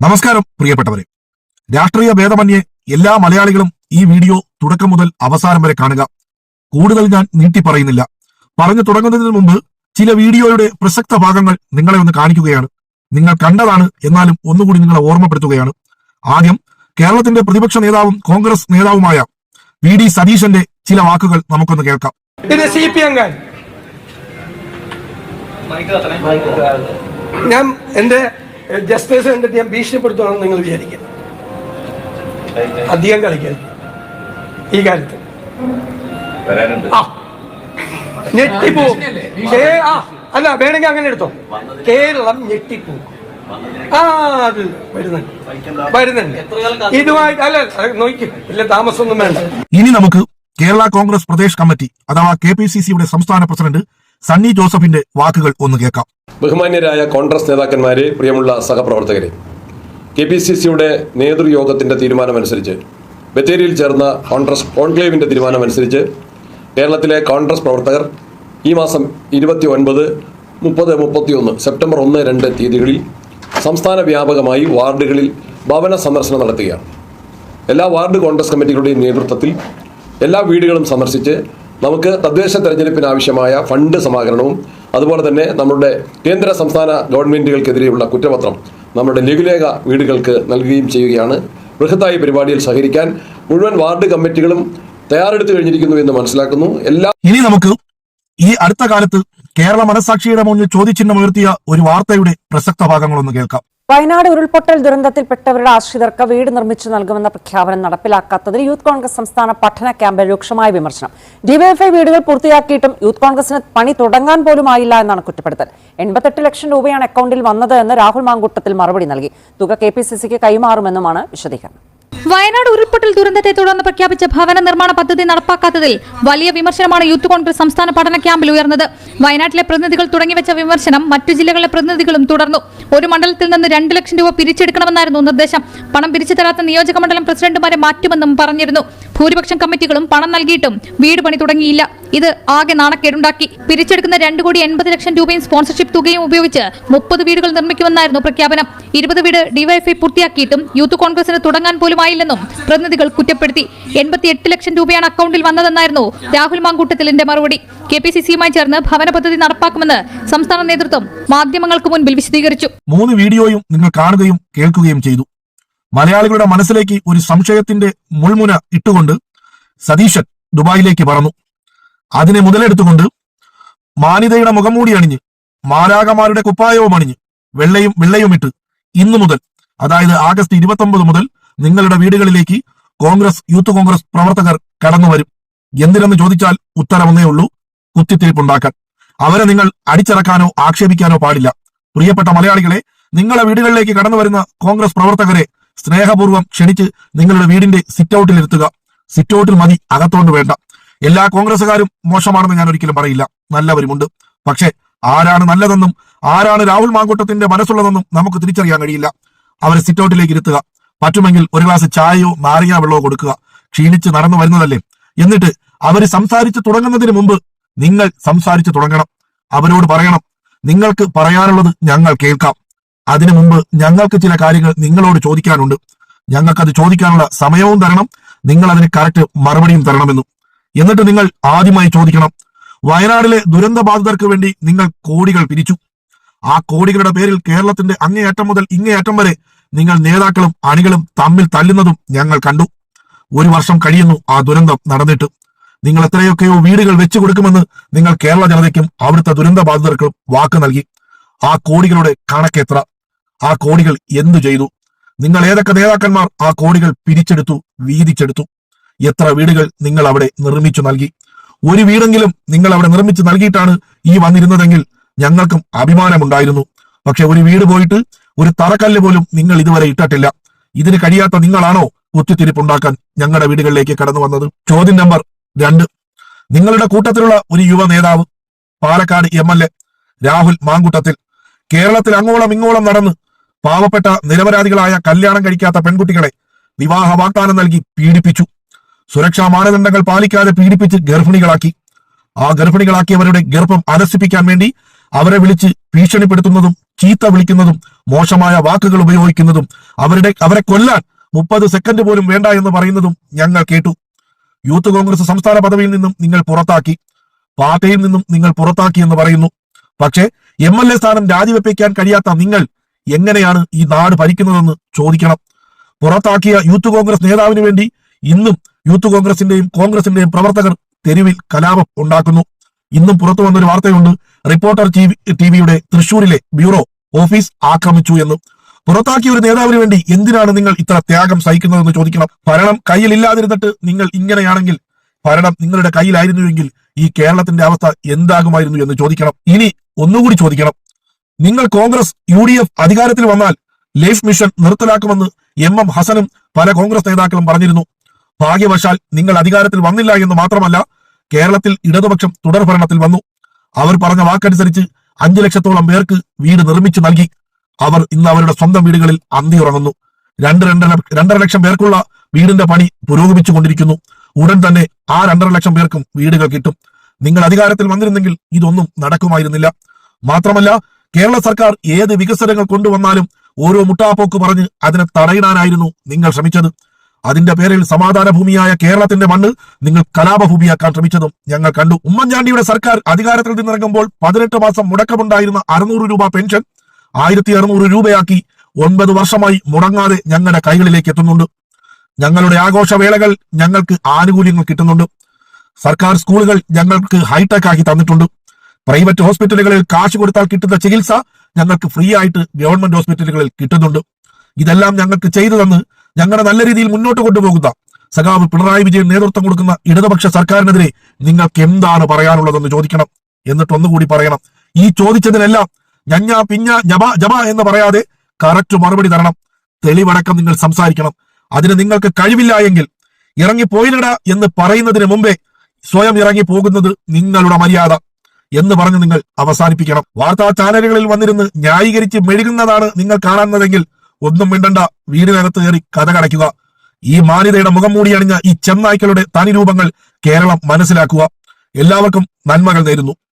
നമസ്കാരം പ്രിയപ്പെട്ടവരെ. രാഷ്ട്രീയ ഭേദമന്യേ എല്ലാ മലയാളികളും ഈ വീഡിയോ തുടക്കം മുതൽ അവസാനം വരെ കാണുക. കൂടുതൽ ഞാൻ നീട്ടി പറയുന്നില്ല പറഞ്ഞു തുടങ്ങുന്നതിന് മുമ്പ് ചില വീഡിയോയുടെ പ്രസക്ത ഭാഗങ്ങൾ നിങ്ങളെ ഒന്ന് കാണിക്കുകയാണ്. നിങ്ങൾ കണ്ടതാണ് എന്നാലും ഒന്നുകൂടി നിങ്ങളെ ഓർമ്മപ്പെടുത്തുകയാണ്. ആദ്യം കേരളത്തിന്റെ പ്രതിപക്ഷ നേതാവും കോൺഗ്രസ് നേതാവുമായ വി ഡി സതീശന്റെ ചില വാക്കുകൾ നമുക്കൊന്ന് കേൾക്കാം. ഇത് സി പി എംകാർ ഞാൻ എന്റെ ജസ്റ്റിസ് കണ്ടിട്ട് ഞാൻ ഭീഷണിപ്പെടുത്തുവാണെന്ന് നിങ്ങൾ വിചാരിക്കുക അധികം കളിക്കരുത്. ഈ കാര്യത്തിൽ. ആ. ആ. അല്ല വേണമെങ്കിൽ അങ്ങനെ എടുത്തോ. കേരളം ഞെട്ടിപ്പോ. ആ അത് വരുന്നുണ്ട്. വരുന്നുണ്ട്. ഇതുമായിട്ട് അല്ല അത് ഇല്ല താമസമൊന്നും വേണ്ട. ഇനി നമുക്ക് കേരള കോൺഗ്രസ് പ്രദേശ് കമ്മിറ്റി അഥവാ കെ പി സി സിയുടെ സംസ്ഥാന പ്രസിഡന്റ് സണ്ണി ജോസഫിന്റെ വാക്കുകൾ ഒന്ന് കേൾക്കാം. ബഹുമാന്യരായ കോൺഗ്രസ് നേതാക്കന്മാരെ പ്രിയമുള്ള സഹപ്രവർത്തകരെ കെ പി സി സിയുടെ നേതൃയോഗത്തിന്റെ തീരുമാനമനുസരിച്ച് ബത്തേരിയിൽ ചേർന്ന കോൺഗ്രസ് കോൺക്ലേവിന്റെ തീരുമാനമനുസരിച്ച് കേരളത്തിലെ കോൺഗ്രസ് പ്രവർത്തകർ ഈ മാസം ഇരുപത്തി ഒൻപത് മുപ്പത് മുപ്പത്തിയൊന്ന് സെപ്റ്റംബർ ഒന്ന് രണ്ട് തീയതികളിൽ സംസ്ഥാന വ്യാപകമായി വാർഡുകളിൽ ഭവന സന്ദർശനം നടത്തുകയാണ്. എല്ലാ വാർഡ് കോൺഗ്രസ് കമ്മിറ്റികളുടെയും നേതൃത്വത്തിൽ എല്ലാ വീടുകളും സന്ദർശിച്ച് നമുക്ക് തദ്ദേശ തെരഞ്ഞെടുപ്പിന് ആവശ്യമായ ഫണ്ട് സമാഹരണവും അതുപോലെ തന്നെ നമ്മുടെ കേന്ദ്ര സംസ്ഥാന ഗവൺമെന്റുകൾക്കെതിരെയുള്ള കുറ്റപത്രം നമ്മുടെ ലഘുലേഖ വീടുകൾക്ക് നൽകുകയും ചെയ്യുകയാണ്. ബൃഹത്തായ പരിപാടിയിൽ സഹകരിക്കാൻ മുഴുവൻ വാർഡ് കമ്മിറ്റികളും തയ്യാറെടുത്തു കഴിഞ്ഞിരിക്കുന്നു എന്ന് മനസ്സിലാക്കുന്നു. എല്ലാ ഇനി നമുക്ക് ഈ അടുത്ത കാലത്ത് കേരള മനസാക്ഷിയുടെ മുന്നിൽ ചോദ്യചിഹ്നമുയർത്തിയ ഒരു വാർത്തയുടെ പ്രസക്ത ഭാഗങ്ങളൊന്ന് കേൾക്കാം. വയനാട് ഉരുൾപൊട്ടൽ ദുരന്തത്തിൽപ്പെട്ടവരുടെ ആശ്രിതർക്ക് വീട് നിർമ്മിച്ചു നൽകുമെന്ന പ്രഖ്യാപനം നടപ്പിലാക്കാത്തതിൽ യൂത്ത് കോൺഗ്രസ് സംസ്ഥാന പഠന ക്യാമ്പിൽ രൂക്ഷമായ വിമർശനം. ഡിവൈഎഫ്ഐ വീടുകൾ പൂർത്തിയാക്കിയിട്ടും യൂത്ത് കോൺഗ്രസിന് പണി തുടങ്ങാൻ പോലും ആയില്ല എന്നാണ് കുറ്റപ്പെടുത്തൽ. എൺപത്തെട്ട് ലക്ഷം രൂപയാണ് അക്കൗണ്ടിൽ വന്നത് എന്ന് രാഹുൽ മാങ്കൂട്ടത്തിൽ മറുപടി നൽകി. തുക കെ കൈമാറുമെന്നുമാണ് വിശദീകരണം. വയനാട് ഉരുൾപൊട്ടൽ ദുരന്തത്തെ തുടർന്ന് പ്രഖ്യാപിച്ച ഭവന നിർമ്മാണ പദ്ധതി നടപ്പാക്കാത്തതിൽ വലിയ വിമർശനമാണ് യൂത്ത് കോൺഗ്രസ് സംസ്ഥാന പഠന ക്യാമ്പിൽ ഉയർന്നത്. വയനാട്ടിലെ പ്രതിനിധികൾ തുടങ്ങിവെച്ച വിമർശനം മറ്റു ജില്ലകളിലെ പ്രതിനിധികളും തുടർന്നു. ഒരു മണ്ഡലത്തിൽ നിന്ന് രണ്ട് ലക്ഷം രൂപ പിരിച്ചെടുക്കണമെന്നായിരുന്നു നിർദ്ദേശം. പണം പിരിച്ചു തരാത്ത നിയോജക മണ്ഡലം പ്രസിഡന്റുമാരെ മാറ്റുമെന്നും പറഞ്ഞിരുന്നു. ഭൂരിപക്ഷം കമ്മിറ്റികളും പണം നൽകിയിട്ടും വീട് പണി തുടങ്ങിയില്ല. ഇത് ആകെ നാണക്കേടുണ്ടാക്കി. പിരിച്ചെടുക്കുന്ന രണ്ട് കോടി എൺപത് ലക്ഷം രൂപയും സ്പോൺസർഷിപ്പ് തുകയും ഉപയോഗിച്ച് മുപ്പത് വീടുകൾ നിർമ്മിക്കുമെന്നായിരുന്നു പ്രഖ്യാപനം. ഇരുപത് വീട് ഡിവൈഎഫ്ഐ പൂർത്തിയാക്കിയിട്ടും യൂത്ത് കോൺഗ്രസിന് തുടങ്ങാൻ പോലുമായില്ലെന്നും പ്രതിനിധികൾ കുറ്റപ്പെടുത്തി. എൺപത്തിയെട്ട് ലക്ഷം രൂപയാണ് അക്കൗണ്ടിൽ വന്നതെന്നായിരുന്നു രാഹുൽ മാങ്കൂട്ടത്തിലിന്റെ മറുപടി. കെ പി സി സിയുമായി ചേർന്ന് ഭവന പദ്ധതി നടപ്പാക്കുമെന്ന് സംസ്ഥാന നേതൃത്വം മാധ്യമങ്ങൾക്ക് മുൻപിൽ വിശദീകരിച്ചു. മൂന്ന് വീഡിയോയും നിങ്ങൾ കാണുകയും കേൾക്കുകയും ചെയ്തു. മലയാളികളുടെ മനസ്സിലേക്ക് ഒരു സംശയത്തിന്റെ മുൾമുന ഇട്ടുകൊണ്ട് സതീശൻ ദുബായിലേക്ക് പറന്നു. അതിനെ മുതലെടുത്തുകൊണ്ട് മാനിതയുടെ മുഖംമൂടി അണിഞ്ഞ് മാലാകമാരുടെ കുപ്പായവും അണിഞ്ഞ് വെള്ളയും വെള്ളയും ഇട്ട് ഇന്നു മുതൽ അതായത് ആഗസ്റ്റ് ഇരുപത്തി മുതൽ നിങ്ങളുടെ വീടുകളിലേക്ക് കോൺഗ്രസ് യൂത്ത് കോൺഗ്രസ് പ്രവർത്തകർ കടന്നു വരും. എന്തിനെന്ന് ചോദിച്ചാൽ ഉത്തരമൊന്നേ ഉള്ളൂ കുത്തിത്തിരിപ്പുണ്ടാക്കാൻ. അവരെ നിങ്ങൾ അടിച്ചിറക്കാനോ ആക്ഷേപിക്കാനോ പാടില്ല. പ്രിയപ്പെട്ട മലയാളികളെ നിങ്ങളുടെ വീടുകളിലേക്ക് കടന്നു വരുന്ന കോൺഗ്രസ് പ്രവർത്തകരെ സ്നേഹപൂർവം ക്ഷണിച്ച് നിങ്ങളുടെ വീടിന്റെ സിറ്റ് ഔട്ടിൽ ഇരുത്തുക. സിറ്റ് ഔട്ടിൽ മതി അകത്തോണ്ട് വേണ്ട. എല്ലാ കോൺഗ്രസുകാരും മോശമാണെന്ന് ഞാൻ ഒരിക്കലും പറയില്ല. നല്ലവരുമുണ്ട്. പക്ഷേ ആരാണ് നല്ലതെന്നും ആരാണ് രാഹുൽ മാങ്കൂട്ടത്തിന്റെ മനസ്സുള്ളതെന്നും നമുക്ക് തിരിച്ചറിയാൻ കഴിയില്ല. അവരെ സിറ്റ് ഔട്ടിലേക്ക് ഇരുത്തുക. പറ്റുമെങ്കിൽ ഒരു ഗ്ലാസ് ചായയോ നാരങ്ങ വെള്ളമോ കൊടുക്കുക. ക്ഷീണിച്ച് നടന്നു വരുന്നതല്ലേ. എന്നിട്ട് അവർ സംസാരിച്ചു തുടങ്ങുന്നതിന് മുമ്പ് നിങ്ങൾ സംസാരിച്ചു തുടങ്ങണം. അവരോട് പറയണം. നിങ്ങൾക്ക് പറയാനുള്ളത് ഞങ്ങൾ കേൾക്കാം. അതിനു മുമ്പ് ഞങ്ങൾക്ക് ചില കാര്യങ്ങൾ നിങ്ങളോട് ചോദിക്കാനുണ്ട്. ഞങ്ങൾക്കത് ചോദിക്കാനുള്ള സമയവും തരണം. നിങ്ങൾ അതിന് കറക്റ്റ് മറുപടിയും തരണമെന്നും. എന്നിട്ട് നിങ്ങൾ ആദ്യമായി ചോദിക്കണം വയനാടിലെ ദുരന്ത ബാധിതർക്ക് വേണ്ടി നിങ്ങൾ കോടികൾ പിരിച്ചു. ആ കോടികളുടെ പേരിൽ കേരളത്തിന്റെ അങ്ങേയറ്റം മുതൽ ഇങ്ങേയറ്റം വരെ നിങ്ങൾ നേതാക്കളും അണികളും തമ്മിൽ തല്ലുന്നതും ഞങ്ങൾ കണ്ടു. ഒരു വർഷം കഴിയുന്നു ആ ദുരന്തം നടന്നിട്ട്. നിങ്ങൾ എത്രയൊക്കെയോ വീടുകൾ വെച്ചു കൊടുക്കുമെന്ന് നിങ്ങൾ കേരള ജനതയ്ക്കും അവിടുത്തെ ദുരന്ത ബാധിതർക്കും വാക്ക് നൽകി. ആ കോടികളുടെ കണക്കെത്ര? ആ കോടികൾ എന്തു ചെയ്തു? നിങ്ങൾ ഏതൊക്കെ നേതാക്കന്മാർ ആ കോടികൾ പിരിച്ചെടുത്തു വീതിച്ചെടുത്തു? എത്ര വീടുകൾ നിങ്ങൾ അവിടെ നിർമ്മിച്ചു നൽകി? ഒരു വീടെങ്കിലും നിങ്ങൾ അവിടെ നിർമ്മിച്ചു നൽകിയിട്ടാണ് ഈ വന്നിരുന്നതെങ്കിൽ ഞങ്ങൾക്കും അഭിമാനമുണ്ടായിരുന്നു. പക്ഷെ ഒരു വീട് പോയിട്ട് ഒരു തറക്കല്ല് പോലും നിങ്ങൾ ഇതുവരെ ഇട്ടിട്ടില്ല. ഇതിന് കഴിയാത്ത നിങ്ങളാണോ കുത്തിത്തിരിപ്പുണ്ടാക്കാൻ ഞങ്ങളുടെ വീടുകളിലേക്ക് കടന്നു വന്നത്? ചോദ്യം നമ്പർ രണ്ട്. നിങ്ങളുടെ കൂട്ടത്തിലുള്ള ഒരു യുവ നേതാവ് പാലക്കാട് എം രാഹുൽ മാങ്കുട്ടത്തിൽ കേരളത്തിൽ അങ്ങോളം ഇങ്ങോളം നടന്ന് പാവപ്പെട്ട നിരപരാധികളായ കല്യാണം കഴിക്കാത്ത പെൺകുട്ടികളെ വിവാഹ വാഗ്ദാനം നൽകി പീഡിപ്പിച്ചു. സുരക്ഷാ മാനദണ്ഡങ്ങൾ പാലിക്കാതെ പീഡിപ്പിച്ച് ഗർഭിണികളാക്കി. ആ ഗർഭിണികളാക്കിയവരുടെ ഗർഭം അലസിപ്പിക്കാൻ വേണ്ടി അവരെ വിളിച്ച് ഭീഷണിപ്പെടുത്തുന്നതും ചീത്ത വിളിക്കുന്നതും മോശമായ വാക്കുകൾ ഉപയോഗിക്കുന്നതും അവരുടെ അവരെ കൊല്ലാൻ മുപ്പത് സെക്കൻഡ് പോലും വേണ്ട എന്ന് പറയുന്നതും ഞങ്ങൾ കേട്ടു. യൂത്ത് കോൺഗ്രസ് സംസ്ഥാന പദവിയിൽ നിന്നും നിങ്ങൾ പുറത്താക്കി. പാർട്ടിയിൽ നിന്നും നിങ്ങൾ പുറത്താക്കി എന്ന് പറയുന്നു. പക്ഷേ എം എൽ എ സ്ഥാനം രാജിവെപ്പിക്കാൻ കഴിയാത്ത നിങ്ങൾ എങ്ങനെയാണ് ഈ നാട് ഭരിക്കുന്നതെന്ന് ചോദിക്കണം. പുറത്താക്കിയ യൂത്ത് കോൺഗ്രസ് നേതാവിന് വേണ്ടി ഇന്നും യൂത്ത് കോൺഗ്രസിന്റെയും കോൺഗ്രസിന്റെയും പ്രവർത്തകർ തെരുവിൽ കലാപം ഉണ്ടാക്കുന്നു. ഇന്നും പുറത്തു വന്നൊരു വാർത്തയുണ്ട്. റിപ്പോർട്ടർ ടിവിയുടെ തൃശൂരിലെ ബ്യൂറോ ഓഫീസ് ആക്രമിച്ചു എന്ന്. പുറത്താക്കിയ ഒരു നേതാവിന് വേണ്ടി എന്തിനാണ് നിങ്ങൾ ഇത്ര ത്യാഗം സഹിക്കുന്നതെന്ന് ചോദിക്കണം. ഭരണം കയ്യിലില്ലാതിരുന്നിട്ട് നിങ്ങൾ ഇങ്ങനെയാണെങ്കിൽ ഭരണം നിങ്ങളുടെ കയ്യിലായിരുന്നുവെങ്കിൽ ഈ കേരളത്തിന്റെ അവസ്ഥ എന്താകുമായിരുന്നു എന്ന് ചോദിക്കണം. ഇനി ഒന്നുകൂടി ചോദിക്കണം. നിങ്ങൾ കോൺഗ്രസ് യു ഡി എഫ് അധികാരത്തിൽ വന്നാൽ ലൈഫ് മിഷൻ നിർത്തലാക്കുമെന്ന് എം എം ഹസനും പല കോൺഗ്രസ് നേതാക്കളും പറഞ്ഞിരുന്നു. ഭാഗ്യവശാൽ നിങ്ങൾ അധികാരത്തിൽ വന്നില്ല എന്ന് മാത്രമല്ല കേരളത്തിൽ ഇടതുപക്ഷം തുടർ ഭരണത്തിൽ വന്നു. അവർ പറഞ്ഞ വാക്കനുസരിച്ച് അഞ്ചു ലക്ഷത്തോളം പേർക്ക് വീട് നിർമ്മിച്ചു നൽകി. അവർ ഇന്ന് അവരുടെ സ്വന്തം വീടുകളിൽ അന്തിയുറങ്ങുന്നു രണ്ട് രണ്ടര രണ്ടര ലക്ഷം പേർക്കുള്ള വീടിന്റെ പണി പുരോഗമിച്ചു കൊണ്ടിരിക്കുന്നു ഉടൻ തന്നെ ആ രണ്ടര ലക്ഷം പേർക്കും വീടുകൾ കിട്ടും. നിങ്ങൾ അധികാരത്തിൽ വന്നിരുന്നെങ്കിൽ ഇതൊന്നും നടക്കുമായിരുന്നില്ല. മാത്രമല്ല കേരള സർക്കാർ ഏത് വികസനങ്ങൾ കൊണ്ടുവന്നാലും ഓരോ മുട്ടാപ്പോക്ക് പറഞ്ഞ് അതിനെ തടയിടാനായിരുന്നു നിങ്ങൾ ശ്രമിച്ചത്. അതിന്റെ പേരിൽ സമാധാന ഭൂമിയായ കേരളത്തിന്റെ മണ്ണ് നിങ്ങൾ കലാപഭൂമിയാക്കാൻ ശ്രമിച്ചതും ഞങ്ങൾ കണ്ടു. ഉമ്മൻചാണ്ടിയുടെ സർക്കാർ അധികാരത്തിൽ നിന്നിറങ്ങുമ്പോൾ പതിനെട്ട് മാസം മുടക്കമുണ്ടായിരുന്ന അറുന്നൂറ് രൂപ പെൻഷൻ ആയിരത്തി അറുന്നൂറ് രൂപയാക്കി ഒൻപത് വർഷമായി മുടങ്ങാതെ ഞങ്ങളുടെ കൈകളിലേക്ക് എത്തുന്നുണ്ട്. ഞങ്ങളുടെ ആഘോഷവേളകൾ ഞങ്ങൾക്ക് ആനുകൂല്യങ്ങൾ കിട്ടുന്നുണ്ട്. സർക്കാർ സ്കൂളുകൾ ഞങ്ങൾക്ക് ഹൈടെക് ആക്കി തന്നിട്ടുണ്ട്. പ്രൈവറ്റ് ഹോസ്പിറ്റലുകളിൽ കാശ് കൊടുത്താൽ കിട്ടുന്ന ചികിത്സ ഞങ്ങൾക്ക് ഫ്രീ ആയിട്ട് ഗവൺമെന്റ് ഹോസ്പിറ്റലുകളിൽ കിട്ടുന്നുണ്ട്. ഇതെല്ലാം ഞങ്ങൾക്ക് ചെയ്തു തന്ന് ഞങ്ങളെ നല്ല രീതിയിൽ മുന്നോട്ട് കൊണ്ടുപോകുന്ന സഖാവ് പിണറായി വിജയൻ നേതൃത്വം കൊടുക്കുന്ന ഇടതുപക്ഷ സർക്കാരിനെതിരെ നിങ്ങൾക്ക് എന്താണ് പറയാനുള്ളതെന്ന് ചോദിക്കണം. എന്നിട്ട് ഒന്നുകൂടി പറയണം. ഈ ചോദിച്ചതിനെല്ലാം ഞഞ്ഞ പിഞ്ഞ ജബ ജബ എന്ന് പറയാതെ കറക്റ്റ് മറുപടി തരണം. തെളിവടക്കം നിങ്ങൾ സംസാരിക്കണം. അതിന് നിങ്ങൾക്ക് കഴിവില്ല എങ്കിൽ ഇറങ്ങി പോയില്ലട എന്ന് പറയുന്നതിന് മുമ്പേ സ്വയം ഇറങ്ങി പോകുന്നത് നിങ്ങളുടെ മര്യാദ. എന്ന് പറഞ്ഞ് നിങ്ങൾ അവസാനിപ്പിക്കണം. വാർത്താ ചാനലുകളിൽ വന്നിരുന്ന് ന്യായീകരിച്ച് മെഴുകുന്നതാണ് നിങ്ങൾ കാണുന്നതെങ്കിൽ ഒന്നും മിണ്ടണ്ട. വീടിനകത്ത് കയറി കഥ കടയ്ക്കുക. ഈ മാന്യതയുടെ മുഖം മൂടി അണിഞ്ഞ ഈ ചെന്നായ്ക്കളുടെ തനി രൂപങ്ങൾ കേരളം മനസ്സിലാക്കുക. എല്ലാവർക്കും നന്മകൾ നേരുന്നു.